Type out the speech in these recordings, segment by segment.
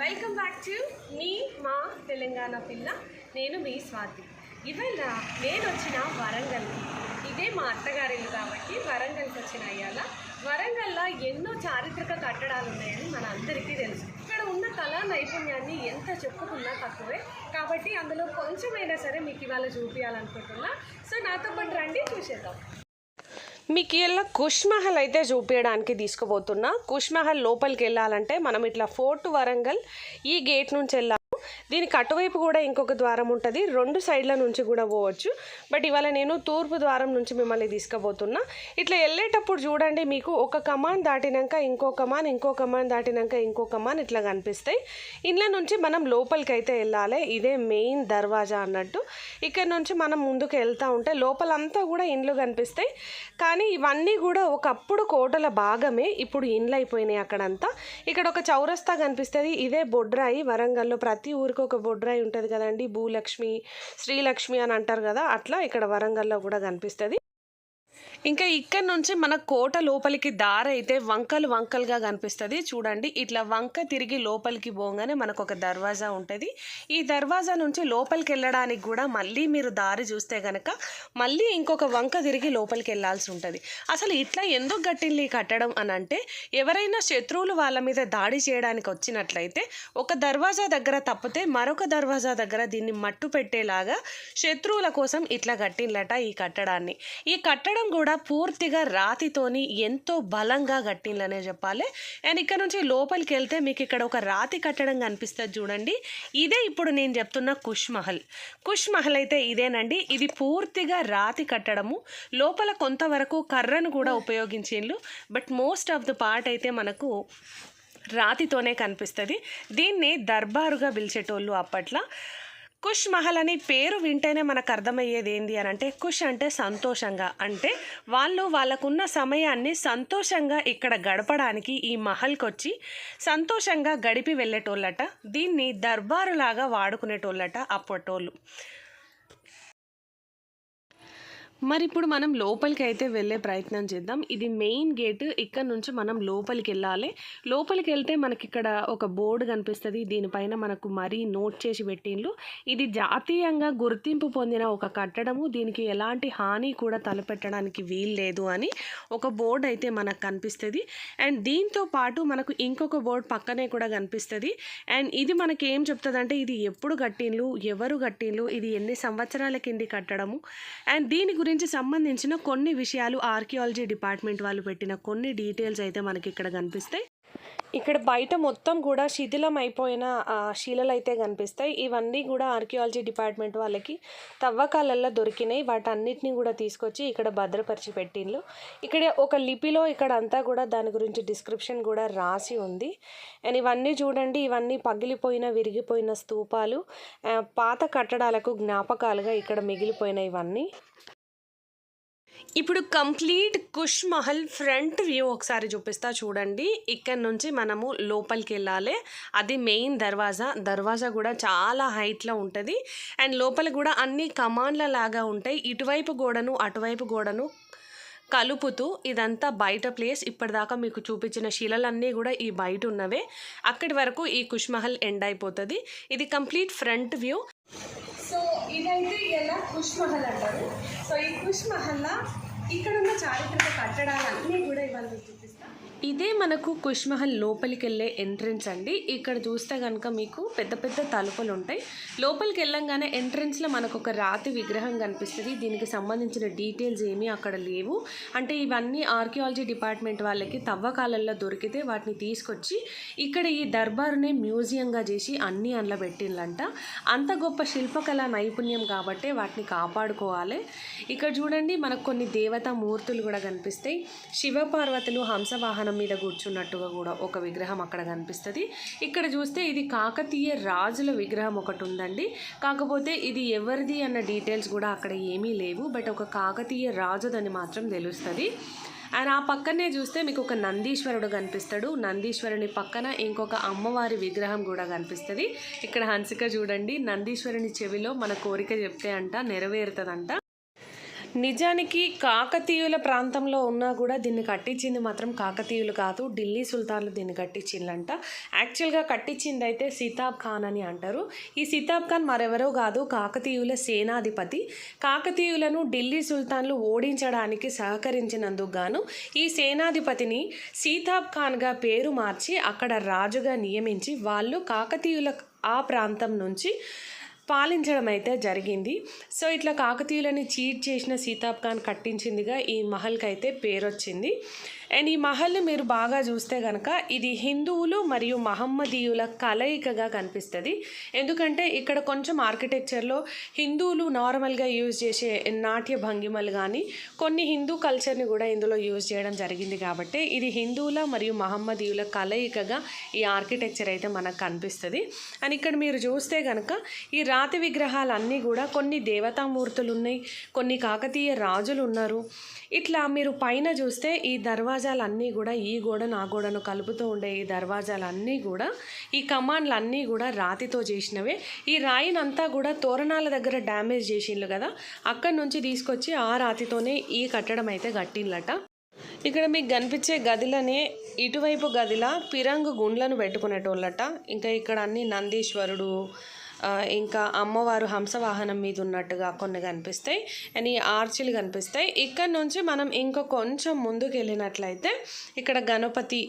Welcome back to me మా తెలంగాణ పిల్ల. నేను మీ స్వాతి. ఇవాళ నేను వచ్చిన వరంగల్కి. ఇదే మా అత్తగారిల్లు కాబట్టి వరంగల్కి వచ్చిన అయ్యాల వరంగల్లో ఎన్నో చారిత్రక కట్టడాలు ఉన్నాయని మన అందరికీ తెలుసు. ఇక్కడ ఉన్న కళా నైపుణ్యాన్ని ఎంత చెప్పుకున్నా తక్కువే. కాబట్టి అందులో కొంచెమైనా సరే మీకు ఇవాళ చూపించాలనుకుంటున్నా సో నాతో పాటు రండి చూసేద్దాం. మీకు ఇలా కుష్ మహల్ అయితే చూపించడానికి తీసుకుపోతున్నా. కుష్మహల్ లోపలికి వెళ్ళాలంటే మనం ఇట్లా ఫోర్ట్ వరంగల్ ఈ గేట్ నుంచి వెళ్ళాలి. దీనికి అటువైపు కూడా ఇంకొక ద్వారం ఉంటుంది. రెండు సైడ్ల నుంచి కూడా పోవచ్చు. బట్ ఇవాళ నేను తూర్పు ద్వారం నుంచి మిమ్మల్ని తీసుకుపోతున్నా. ఇట్లా వెళ్ళేటప్పుడు చూడండి మీకు ఒక కమాన్ దాటినాక ఇంకో కమాన్ ఇంకో కమాన్ దాటినాక ఇంకో కమాన్ ఇట్లా కనిపిస్తాయి. ఇండ్ల నుంచి మనం లోపలికి అయితే వెళ్ళాలి. ఇదే మెయిన్ దర్వాజా అన్నట్టు. ఇక్కడ నుంచి మనం ముందుకు వెళ్తూ ఉంటే లోపలంతా కూడా ఇండ్లు కనిపిస్తాయి. కానీ ఇవన్నీ కూడా ఒకప్పుడు కోటల భాగమే ఇప్పుడు ఇండ్లు అయిపోయినాయి అక్కడంతా. ఇక్కడ ఒక చౌరస్తా కనిపిస్తుంది. ఇదే బొడ్రాయి వరంగల్లో ప్రతి ఊరికి ఒక బొడ్రాయి ఉంటుంది కదండి భూలక్ష్మి శ్రీలక్ష్మి అని అంటారు కదా అట్లా ఇక్కడ వరంగల్లో కూడా కనిపిస్తుంది. ఇంకా ఇక్కడ నుంచి మన కోట లోపలికి దారి అయితే వంకలు వంకలుగా కనిపిస్తుంది. చూడండి ఇట్లా వంక తిరిగి లోపలికి పోగానే మనకు ఒక దర్వాజా ఉంటుంది. ఈ దర్వాజా నుంచి లోపలికి వెళ్ళడానికి కూడా మళ్ళీ మీరు దారి చూస్తే కనుక మళ్ళీ ఇంకొక వంక తిరిగి లోపలికి వెళ్ళాల్సి ఉంటుంది. అసలు ఇట్లా ఎందుకు గట్టిల్లి కట్టడం అని అంటే ఎవరైనా శత్రువులు వాళ్ళ మీద దాడి చేయడానికి వచ్చినట్లయితే ఒక దర్వాజా దగ్గర తప్పితే మరొక దర్వాజా దగ్గర దీన్ని మట్టు పెట్టేలాగా శత్రువుల కోసం ఇట్లా కట్టిందట ఈ కట్టడాన్ని. ఈ కట్టడం కూడా పూర్తిగా రాతితోని ఎంతో బలంగా కట్టిందనే చెప్పాలి. అండ్ ఇక్కడ నుంచి లోపలికి వెళ్తే మీకు ఇక్కడ ఒక రాతి కట్టడం కనిపిస్తుంది చూడండి. ఇదే ఇప్పుడు నేను చెప్తున్న కుష్ మహల్. కుష్ మహల్ అయితే ఇదేనండి. ఇది పూర్తిగా రాతి కట్టడము. లోపల కొంతవరకు కర్రను కూడా ఉపయోగించిండ్రు but most of the part అయితే మనకు రాతితోనే కనిపిస్తుంది. దీన్ని దర్బారుగా పిలిచేటోళ్ళు అప్పట్లో. కుష్ మహల్ అని పేరు వింటేనే మనకు అర్థమయ్యేది ఏంది అని అంటే కుష్ అంటే సంతోషంగా. అంటే వాళ్ళు వాళ్ళకున్న సమయాన్ని సంతోషంగా ఇక్కడ గడపడానికి ఈ మహల్కి వచ్చి సంతోషంగా గడిపి వెళ్ళేటోళ్ళట. దీన్ని దర్బారులాగా వాడుకునేటోళ్ళట అప్పటోళ్ళు. మరి ఇప్పుడు మనం లోపలికి అయితే వెళ్ళే ప్రయత్నం చేద్దాం. ఇది మెయిన్ గేట్ ఇక్కడ నుంచి మనం లోపలికి వెళ్ళాలి లోపలికి వెళ్తే మనకి ఇక్కడ ఒక బోర్డు కనిపిస్తుంది. దీనిపైన మనకు మరీ నోట్ చేసి పెట్టిండ్రు ఇది జాతీయంగా గుర్తింపు పొందిన ఒక కట్టడము. దీనికి ఎలాంటి హాని కూడా తలపెట్టడానికి వీల్లేదు అని ఒక బోర్డు అయితే మనకు కనిపిస్తుంది. అండ్ దీంతో పాటు మనకు ఇంకొక బోర్డు పక్కనే కూడా కనిపిస్తుంది. అండ్ ఇది మనకి ఏం చెప్తుందంటే ఇది ఎప్పుడు కట్టిండ్రు ఎవరు కట్టిండ్రు ఇది ఎన్ని సంవత్సరాల కింది కట్టడము? అండ్ దీని గురించి సంబంధించిన కొన్ని విషయాలు ఆర్కియాలజీ డిపార్ట్మెంట్ వాళ్ళు పెట్టిన కొన్ని డీటెయిల్స్ అయితే మనకి ఇక్కడ కనిపిస్తాయి. ఇక్కడ బయట మొత్తం కూడా శిథిలం అయిపోయిన శిలలు అయితే కనిపిస్తాయి. ఇవన్నీ కూడా ఆర్కియాలజీ డిపార్ట్మెంట్ వాళ్ళకి తవ్వకాలల్లో దొరికినాయి. వాటన్నిటిని కూడా తీసుకొచ్చి ఇక్కడ భద్రపరిచి పెట్టిండ్రు ఇక్కడ ఒక లిపిలో ఇక్కడ అంతా కూడా దాని గురించి డిస్క్రిప్షన్ కూడా రాసి ఉంది. అండ్ ఇవన్నీ చూడండి ఇవన్నీ పగిలిపోయిన విరిగిపోయిన స్తూపాలు. పాత కట్టడాలకు జ్ఞాపకాలుగా ఇక్కడ మిగిలిపోయిన ఇవన్నీ. ఇప్పుడు complete Khush Mahal front view ఒకసారి చూపిస్తా చూడండి. ఇక్కడ నుంచి మనము లోపలికి వెళ్ళాలి అది మెయిన్ దర్వాజా. దర్వాజా కూడా చాలా హైట్లో ఉంటుంది. అండ్ లోపల కూడా అన్ని కమాండ్ల లాగా ఉంటాయి. ఇటువైపు గోడను అటువైపు గోడను కలుపుతూ ఇదంతా బయట ప్లేస్. ఇప్పటిదాకా మీకు చూపించిన శిలలన్నీ కూడా ఈ బయట ఉన్నవే. అక్కడి వరకు ఈ కుష్ మహల్ ఎండ్ అయిపోతుంది. ఇది కంప్లీట్ ఫ్రంట్ వ్యూ. సో ఇదైతే ఇలా కుష్ మహల్ అంటారు? సో ఈ కుష్ మహల్లా ఇక్కడ ఉన్న చారిత్రక కట్టడాలన్నీ కూడా ఇవాళ ఇదే మనకు కుష్మహల్ లోపలికి వెళ్ళే ఎంట్రన్స్ అండి. ఇక్కడ చూస్తే కనుక మీకు పెద్ద పెద్ద తలుపులు ఉంటాయి లోపలికి వెళ్ళంగానే ఎంట్రన్స్లో మనకు ఒక రాతి విగ్రహం కనిపిస్తుంది. దీనికి సంబంధించిన డీటెయిల్స్ ఏమీ అక్కడ లేవు. అంటే ఇవన్నీ ఆర్కియాలజీ డిపార్ట్మెంట్ వాళ్ళకి తవ్వకాలలో దొరికితే వాటిని తీసుకొచ్చి ఇక్కడ ఈ దర్బారునే మ్యూజియంగా చేసి అన్నీ అందులో పెట్టిండ్లంట. అంత గొప్ప శిల్పకళ నైపుణ్యం కాబట్టి వాటిని కాపాడుకోవాలి. ఇక్కడ చూడండి మనకు కొన్ని దేవతా మూర్తులు కూడా కనిపిస్తాయి. శివపార్వతులు హంసవాహనం మీద కూర్చున్నట్టుగా కూడా ఒక విగ్రహం అక్కడ కనిపిస్తుంది. ఇక్కడ చూస్తే ఇది కాకతీయ రాజుల విగ్రహం ఒకటి ఉందండి. కాకపోతే ఇది ఎవరిది అన్న డీటెయిల్స్ కూడా అక్కడ ఏమీ లేవు. బట్ ఒక కాకతీయ రాజుదని మాత్రం తెలుస్తుంది. అండ్ ఆ పక్కనే చూస్తే మీకు ఒక నందీశ్వరుడు కనిపిస్తాడు. నందీశ్వరుని పక్కన ఇంకొక అమ్మవారి విగ్రహం కూడా కనిపిస్తుంది. ఇక్కడ హన్సిక చూడండి. నందీశ్వరుని చెవిలో మన కోరిక చెప్తే అంట నెరవేరుతుందంట. నిజానికి కాకతీయుల ప్రాంతంలో ఉన్నా కూడా దీన్ని కట్టించింది మాత్రం కాకతీయులు కాదు ఢిల్లీ సుల్తాన్లు దీన్ని కట్టించిందంట యాక్చువల్గా కట్టించింది అయితే సీతాబ్ ఖాన్ అని అంటారు. ఈ సీతాబ్ ఖాన్ మరెవరో కాదు కాకతీయుల సేనాధిపతి. కాకతీయులను ఢిల్లీ సుల్తాన్లు ఓడించడానికి సహకరించినందుకు గాను ఈ సేనాధిపతిని సీతాబ్ ఖాన్గా పేరు మార్చి అక్కడ రాజుగా నియమించి వాళ్ళు కాకతీయుల ఆ ప్రాంతం నుంచి పాలించడం అయితే జరిగింది. సో ఇట్లా కాకతీయులని చీట్ చేసిన సీతాబ్ ఖాన్ కట్టించిందిగా ఈ మహల్కి అయితే పేరు వచ్చింది అండ్ ఈ మహల్ని మీరు బాగా చూస్తే కనుక ఇది హిందువులు మరియు మహమ్మదీయుల కలయికగా కనిపిస్తుంది. ఎందుకంటే ఇక్కడ కొంచెం ఆర్కిటెక్చర్లో హిందువులు నార్మల్గా యూజ్ చేసే నాట్య భంగిమలు కానీ కొన్ని హిందూ కల్చర్ని కూడా ఇందులో యూజ్ చేయడం జరిగింది కాబట్టి ఇది హిందువుల మరియు మహమ్మదీయుల కలయికగా ఈ ఆర్కిటెక్చర్ అయితే మనకు కనిపిస్తుంది. అండ్ ఇక్కడ మీరు చూస్తే కనుక ఈ రాతి విగ్రహాలన్నీ కూడా కొన్ని దేవతామూర్తులు ఉన్నాయి కొన్ని కాకతీయ రాజులు ఉన్నారు ఇట్లా మీరు పైన చూస్తే ఈ దర్వాజాలన్నీ కూడా ఈ గోడను ఆ గోడను కలుపుతూ ఉండే ఈ దర్వాజాలన్నీ కూడా ఈ కమాండ్లు అన్నీ కూడా రాతితో చేసినవే. ఈ రాయినంతా కూడా తోరణాల దగ్గర డ్యామేజ్ చేసిండ్రు కదా అక్కడి నుంచి తీసుకొచ్చి ఆ రాతితోనే ఈ కట్టడం అయితే కట్టిండ్లట. ఇక్కడ మీకు కనిపించే గదిలనే ఇటువైపు గదిలా పిరంగు గుండ్లను పెట్టుకునేటోళ్ళట. ఇంకా ఇక్కడ అన్ని నందీశ్వరుడు ఇంకా అమ్మవారు హంసవాహనం మీద ఉన్నట్టుగా కొన్ని కనిపిస్తాయి. అండ్ ఈ ఆర్చిలు కనిపిస్తాయి. ఇక్కడ నుంచి మనం ఇంకా కొంచెం ముందుకు వెళ్ళినట్లయితే ఇక్కడ గణపతి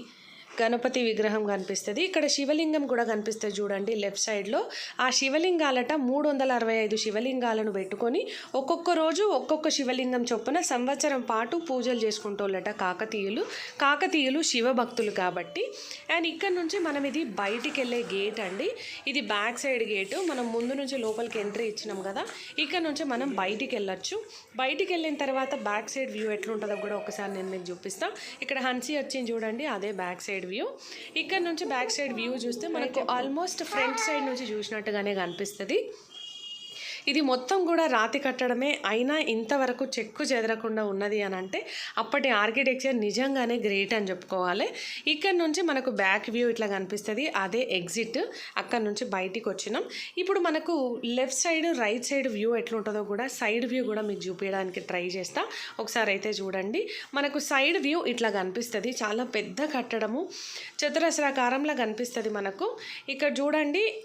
గణపతి విగ్రహం కనిపిస్తుంది. ఇక్కడ శివలింగం కూడా కనిపిస్తుంది చూడండి లెఫ్ట్ సైడ్లో. ఆ శివలింగాలట మూడు వందల అరవై ఐదు శివలింగాలను పెట్టుకొని ఒక్కొక్క రోజు ఒక్కొక్క శివలింగం చొప్పున సంవత్సరం పాటు పూజలు చేసుకుంటోళ్ళట కాకతీయులు. కాకతీయులు శివభక్తులు కాబట్టి. అండ్ ఇక్కడ నుంచి మనం ఇది బయటికి వెళ్ళే గేట్ అండి. ఇది బ్యాక్ సైడ్ గేటు. మనం ముందు నుంచి లోపలికి ఎంట్రీ ఇచ్చినాం కదా. ఇక్కడ నుంచి మనం బయటికి వెళ్ళొచ్చు బయటికి వెళ్ళిన తర్వాత బ్యాక్ సైడ్ వ్యూ ఎట్లుంటుందో కూడా ఒకసారి నేను మీకు చూపిస్తాను ఇక్కడ హన్సీ వచ్చింది చూడండి అదే బ్యాక్ సైడ్ వ్యూ ఇక్కడ నుంచి బ్యాక్ సైడ్ వ్యూ చూస్తే మనకు ఆల్మోస్ట్ ఫ్రంట్ సైడ్ నుంచి చూసినట్టుగానే కనిపిస్తుంది. ఇది మొత్తం కూడా రాతి కట్టడమే. అయినా ఇంతవరకు చెక్కు చెదరకుండా ఉన్నది అని అంటే అప్పటి ఆర్కిటెక్చర్ నిజంగానే గ్రేట్ అని చెప్పుకోవాలి. ఇక్కడ నుంచి మనకు బ్యాక్ వ్యూ ఇట్లా కనిపిస్తుంది. అదే ఎగ్జిట్ అక్కడ నుంచి బయటికి వచ్చినాం. ఇప్పుడు మనకు left side right side view ఎట్లుంటుందో కూడా సైడ్ వ్యూ కూడా మీకు చూపించడానికి ట్రై చేస్తా. ఒకసారి అయితే చూడండి. మనకు సైడ్ వ్యూ ఇట్లా కనిపిస్తుంది. చాలా పెద్ద కట్టడము చతురస్రాకారంలో కనిపిస్తుంది మనకు. ఇక్కడ చూడండి.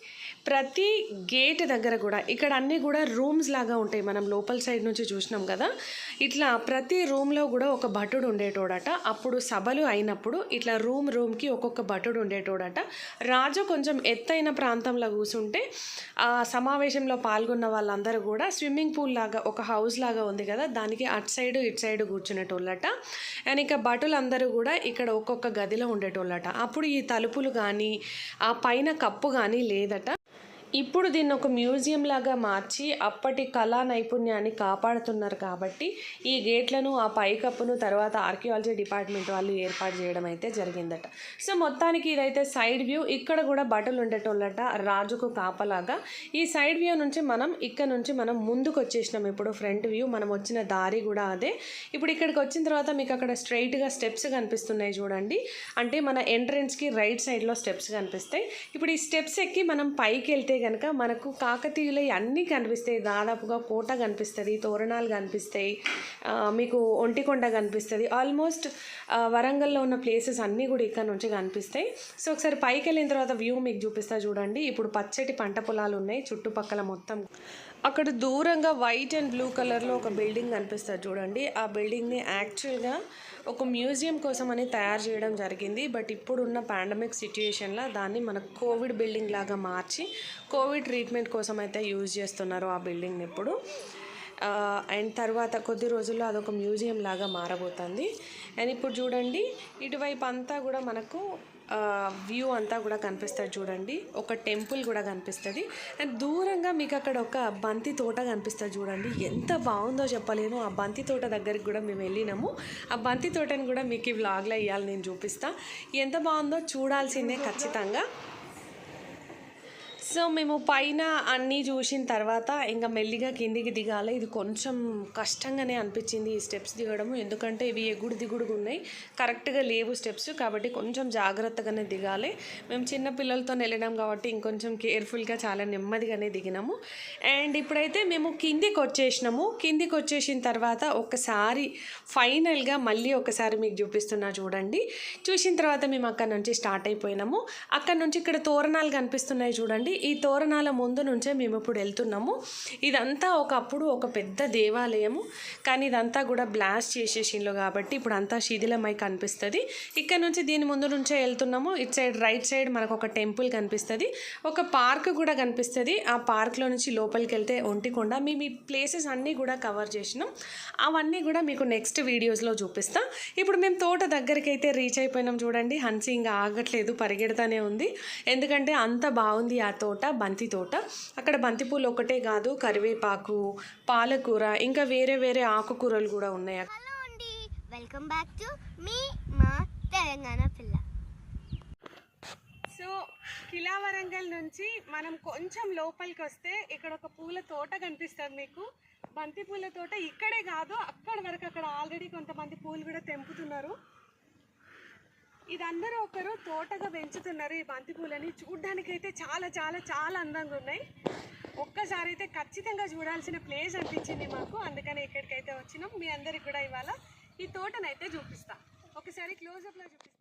ప్రతి గేట్ దగ్గర కూడా ఇక్కడ అన్నీ కూడా రూమ్స్ లాగా ఉంటాయి మనం లోపల సైడ్ నుంచి చూసినాం కదా. ఇట్లా ప్రతి రూమ్లో కూడా ఒక భటుడు ఉండేటోడట. అప్పుడు సభలు అయినప్పుడు ఇట్లా రూమ్ రూమ్కి ఒక్కొక్క భటుడు ఉండేటోడట. రాజు కొంచెం ఎత్తైన ప్రాంతంలో కూర్చుంటే ఆ సమావేశంలో పాల్గొన్న వాళ్ళందరూ కూడా స్విమ్మింగ్ పూల్ లాగా ఒక హౌస్ లాగా ఉంది కదా దానికి అటు సైడ్ ఇటు సైడ్ కూర్చునేటోళ్ళట. అండ్ ఇక భటులందరూ కూడా ఇక్కడ ఒక్కొక్క గదిలో ఉండేటోళ్ళట. అప్పుడు ఈ తలుపులు కానీ ఆ పైన కప్పు కానీ లేదట. ఇప్పుడు దీన్ని ఒక మ్యూజియం లాగా మార్చి అప్పటి కళా నైపుణ్యాన్ని కాపాడుతున్నారు కాబట్టి ఈ గేట్లను ఆ పైకప్పును తర్వాత ఆర్కియాలజీ డిపార్ట్మెంట్ వాళ్ళు ఏర్పాటు చేయడం అయితే జరిగిందట. సో మొత్తానికి ఇదైతే సైడ్ వ్యూ. ఇక్కడ కూడా బట్టలు ఉండేటోళ్ళట రాజుకు కాపలాగా. ఈ సైడ్ వ్యూ నుంచి మనం ఇక్కడ నుంచి మనం ముందుకు వచ్చేసినాం. ఇప్పుడు ఫ్రంట్ వ్యూ మనం వచ్చిన దారి కూడా అదే. ఇప్పుడు ఇక్కడికి వచ్చిన తర్వాత మీకు అక్కడ స్ట్రైట్గా స్టెప్స్ కనిపిస్తున్నాయి చూడండి. అంటే మన ఎంట్రన్స్కి రైట్ సైడ్లో స్టెప్స్ కనిపిస్తాయి. ఇప్పుడు ఈ స్టెప్స్ ఎక్కి మనం పైకి వెళ్తే కనుక మనకు కాకతీయులు అన్నీ కనిపిస్తాయి. దాదాపుగా కోట కనిపిస్తుంది తోరణాలు కనిపిస్తాయి మీకు ఒంటికొండ కనిపిస్తుంది. ఆల్మోస్ట్ వరంగల్లో ఉన్న ప్లేసెస్ అన్నీ కూడా ఇక్కడ నుంచి కనిపిస్తాయి. సో ఒకసారి పైకి వెళ్ళిన తర్వాత వ్యూ మీకు చూపిస్తా చూడండి. ఇప్పుడు పచ్చటి పంట పొలాలు ఉన్నాయి చుట్టుపక్కల మొత్తం. అక్కడ దూరంగా వైట్ అండ్ బ్లూ కలర్లో ఒక బిల్డింగ్ కనిపిస్తుంది చూడండి. ఆ బిల్డింగ్ని యాక్చువల్గా ఒక మ్యూజియం కోసం అని తయారు చేయడం జరిగింది. బట్ ఇప్పుడున్న పాండమిక్ సిచ్యుయేషన్లో దాన్ని మన కోవిడ్ బిల్డింగ్ లాగా మార్చి కోవిడ్ ట్రీట్మెంట్ కోసం అయితే యూజ్ చేస్తున్నారు ఆ బిల్డింగ్ని ఇప్పుడు. అండ్ తర్వాత కొద్ది రోజుల్లో అదొక మ్యూజియం లాగా మారబోతుంది. అండ్ ఇప్పుడు చూడండి ఇటువైపు అంతా కూడా మనకు వ్యూ అంతా కూడా కనిపిస్తుంది చూడండి. ఒక టెంపుల్ కూడా కనిపిస్తుంది. అండ్ దూరంగా మీకు అక్కడ ఒక బంతి తోట కనిపిస్తుంది చూడండి. ఎంత బాగుందో చెప్పలేను. ఆ బంతి తోట దగ్గరికి కూడా మేము వెళ్ళినాము. ఆ బంతి తోటని కూడా మీకు ఈ వ్లాగ్లో ఇవ్వాలి నేను చూపిస్తా. ఎంత బాగుందో చూడాల్సిందే ఖచ్చితంగా. సో మేము పైన అన్నీ చూసిన తర్వాత ఇంకా మెల్లిగా కిందికి దిగాలి. ఇది కొంచెం కష్టంగానే అనిపించింది ఈ స్టెప్స్ దిగడము. ఎందుకంటే ఇవి ఎగుడు దిగుడుగా ఉన్నాయి. కరెక్ట్గా లేవు స్టెప్స్ కాబట్టి కొంచెం జాగ్రత్తగానే దిగాలి. మేము చిన్న పిల్లలతో వెళ్ళినాం కాబట్టి ఇంకొంచెం కేర్ఫుల్గా చాలా నెమ్మదిగానే దిగినాము. అండ్ ఇప్పుడైతే మేము కిందికి వచ్చేసినాము. కిందికి వచ్చేసిన తర్వాత ఒకసారి ఫైనల్గా మళ్ళీ ఒకసారి మీకు చూపిస్తున్నా చూడండి. చూసిన తర్వాత మేము అక్కడ నుంచి స్టార్ట్ అయిపోయినాము. అక్కడ నుంచి ఇక్కడ తోరణాలు కనిపిస్తున్నాయి చూడండి. ఈ తోరణాల ముందు నుంచే మేము ఇప్పుడు వెళ్తున్నాము. ఇదంతా ఒకప్పుడు ఒక పెద్ద దేవాలయము. కానీ ఇదంతా కూడా బ్లాస్ట్ చేసేసిండ్రు కాబట్టి ఇప్పుడు అంతా శిథిలమై కనిపిస్తుంది. ఇక్కడ నుంచి దీని ముందు నుంచే వెళ్తున్నాము. ఇటు సైడ్ రైట్ సైడ్ మనకు ఒక టెంపుల్ కనిపిస్తుంది. ఒక పార్క్ కూడా కనిపిస్తుంది. ఆ పార్క్లో నుంచి లోపలికి వెళ్తే ఒంటికొండ మేము ఈ ప్లేసెస్ అన్నీ కూడా కవర్ చేసినాం. అవన్నీ కూడా మీకు నెక్స్ట్ వీడియోస్లో చూపిస్తా. ఇప్పుడు మేము తోట దగ్గరికి అయితే రీచ్ అయిపోయినాం చూడండి. హన్సింగ్ ఇంకా ఆగట్లేదు పరిగెడతానే ఉంది. ఎందుకంటే అంత బాగుంది ఆ తోట బంతి తోట. అక్కడ బంతిపూలు ఒకటే కాదు కరివేపాకు పాలకూర ఇంకా వేరే వేరే ఆకుకూరలు కూడా ఉన్నాయి. హలో అండి వెల్కమ్ బ్యాక్ టు మీ మా తెలంగాణ పిల్ల. సో కిలా వరంగల్ నుంచి మనం కొంచెం లోపలికి వస్తే ఇక్కడ ఒక పూల తోట కనిపిస్తుంది మీకు. బంతి పూల తోట ఇక్కడే కాదు అక్కడ వరకు అక్కడ ఆల్రెడీ కొంతమంది పూలు కూడా తెంపుతున్నారు. ఇదందరూ ఒకరు తోటగా పెంచుతున్నారు ఈ బంతి పూలని. చాలా చాలా చాలా అందంగా ఉన్నాయి. ఒక్కసారి అయితే ఖచ్చితంగా చూడాల్సిన ప్లేస్ అనిపించింది మాకు. అందుకని ఇక్కడికైతే వచ్చినాం. మీ అందరికి కూడా ఇవాళ ఈ తోటనైతే చూపిస్తాం. ఒకసారి క్లోజప్లో చూపిస్తాం.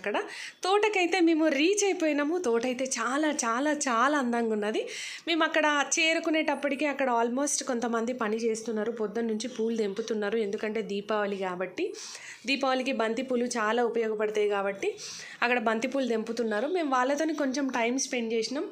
అక్కడ. తోటకైతే మేము రీచ్ అయిపోయినాము. తోట అయితే చాలా చాలా చాలా అందంగా ఉన్నది. మేము అక్కడ చేరుకునేటప్పటికి అక్కడ ఆల్మోస్ట్ కొంతమంది పని చేస్తున్నారు. పొద్దున్న నుంచి పూలు తెంపుతున్నారు. ఎందుకంటే దీపావళి కాబట్టి. దీపావళికి బంతి పూలు చాలా ఉపయోగపడతాయి కాబట్టి అక్కడ బంతి పూలు తెంపుతున్నారు. మేము వాళ్ళతోని కొంచెం టైం స్పెండ్ చేసినాం.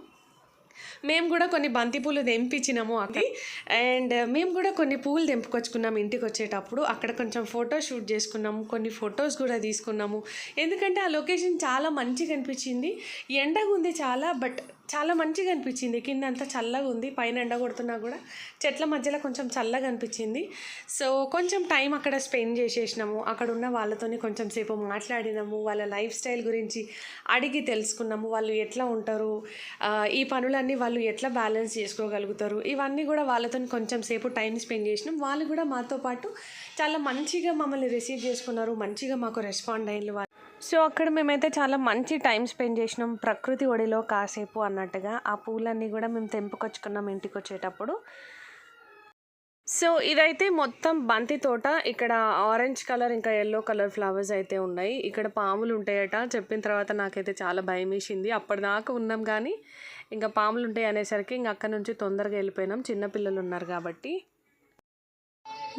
మేము కూడా కొన్ని బంతి పూలు తెంపించినాము అక్కడ అండ్ uh, మేము కూడా కొన్ని పూలు తెంపుకొచ్చుకున్నాం ఇంటికి వచ్చేటప్పుడు. అక్కడ కొంచెం ఫోటో షూట్ చేసుకున్నాము కొన్ని ఫొటోస్ కూడా తీసుకున్నాము. ఎందుకంటే ఆ లొకేషన్ చాలా మంచిగా అనిపించింది. ఎండగా ఉంది చాలా బట్ చాలా మంచిగా అనిపించింది. కింద అంతా చల్లగా ఉంది. పైన ఎండ కొడుతున్నా కూడా చెట్ల మధ్యలో కొంచెం చల్లగా అనిపించింది. సో కొంచెం టైం అక్కడ స్పెండ్ చేసేసినాము. అక్కడ ఉన్న వాళ్ళతోని కొంచెం సేపు మాట్లాడినాము. వాళ్ళ లైఫ్ స్టైల్ గురించి అడిగి తెలుసుకున్నాము. వాళ్ళు ఎట్లా ఉంటారు? ఈ పనులన్నీ వాళ్ళు ఎట్లా బ్యాలెన్స్ చేసుకోగలుగుతారు? ఇవన్నీ కూడా వాళ్ళతో కొంచెం సేపు టైం స్పెండ్ చేసినాం. వాళ్ళు కూడా మాతో పాటు చాలా మంచిగా మమ్మల్ని రిసీవ్ చేసుకున్నారు. మంచిగా మాకు రెస్పాండ్ అయిన వాళ్ళు సో అక్కడ మేమైతే చాలా మంచి టైం స్పెండ్ చేసినాం. ప్రకృతి ఒడిలో కాసేపు అన్నట్టుగా. ఆ పూలన్నీ కూడా మేము తెంపుకొచ్చుకున్నాం ఇంటికి వచ్చేటప్పుడు. సో ఇదైతే మొత్తం బంతి తోట. ఇక్కడ ఆరెంజ్ కలర్ ఇంకా ఎల్లో కలర్ ఫ్లవర్స్ అయితే ఉన్నాయి. ఇక్కడ పాములు ఉంటాయట. చెప్పిన తర్వాత నాకైతే చాలా భయం వేసింది. అప్పటిదాకా ఉన్నాం కానీ ఇంకా పాములు ఉంటాయి అనేసరికి ఇంక అక్కడ నుంచి తొందరగా వెళ్ళిపోయినాం. చిన్నపిల్లలు ఉన్నారు కాబట్టి.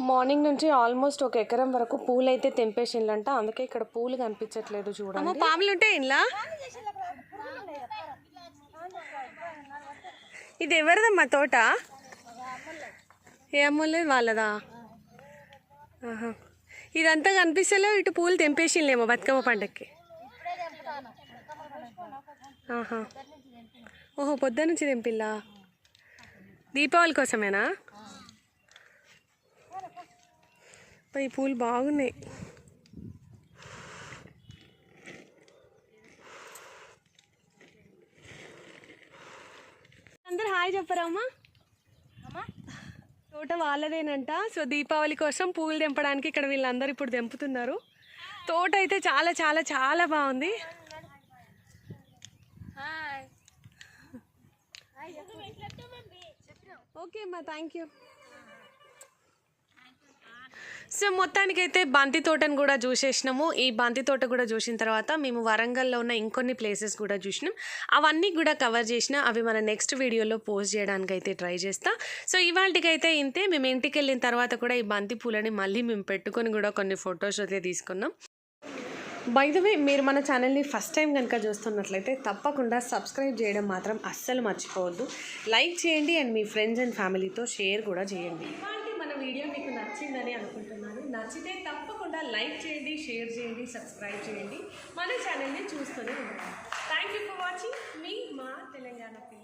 మార్నింగ్ నుంచి ఆల్మోస్ట్ ఒక ఎకరం వరకు పూలు అయితే తెంపేసిండ్లంట. అందుకే ఇక్కడ పూలు కనిపించట్లేదు చూడండి. పాములు ఉంటాయి ఇంట్లో ఇది ఎవరిదమ్మా తోట? ఏ అమ్మలేదు వాళ్ళదా? ఆహా. ఇదంతా కనిపిస్తలేవు ఇటు పూలు తెంపేసిండ్లేమో బతుకమ్మ పండక్కి. ఆహా. ఓహో పొద్దు నుంచి తెంపిల్లా? దీపావళి కోసమేనా? ఈ పూలు బాగున్నాయి. అందరు హాయ్ చెప్పరా అమ్మా? తోట వాళ్ళదేనంట. సో దీపావళి కోసం పూలు తెంపడానికి ఇక్కడ వీళ్ళందరూ ఇప్పుడు తెంపుతున్నారు. తోట అయితే చాలా చాలా చాలా బాగుంది. ఓకే అమ్మా థ్యాంక్ యూ సో మొత్తానికైతే బంతి తోటను కూడా చూసేసినాము. ఈ బంతి తోట కూడా చూసిన తర్వాత మేము వరంగల్లో ఉన్న ఇంకొన్ని ప్లేసెస్ కూడా చూసినాం. అవన్నీ కూడా కవర్ చేసిన అవి మన నెక్స్ట్ వీడియోలో పోస్ట్ చేయడానికి అయితే ట్రై చేస్తా. సో ఇవాళకైతే ఇంతే. మేము ఇంటికి వెళ్ళిన తర్వాత కూడా ఈ బంతి పూలని మళ్ళీ మేము పెట్టుకొని కూడా కొన్ని ఫొటోస్ అయితే తీసుకున్నాం. బై ద వే మీరు మన ఛానల్ని ఫస్ట్ టైం కనుక చూస్తున్నట్లయితే తప్పకుండా సబ్స్క్రైబ్ చేయడం మాత్రం అస్సలు మర్చిపోవద్దు. లైక్ చేయండి అండ్ మీ ఫ్రెండ్స్ అండ్ ఫ్యామిలీతో షేర్ కూడా చేయండి. వీడియో మీకు నచ్చిందని అనుకుంటున్నాను. నచ్చితే తప్పకుండా లైక్ చేయండి షేర్ చేయండి సబ్స్క్రైబ్ చేయండి. మన ఛానల్ని చూస్తూనే ఉంటాను థ్యాంక్ యూ ఫర్ వాచింగ్ మీ మా తెలంగాణ పిల్ల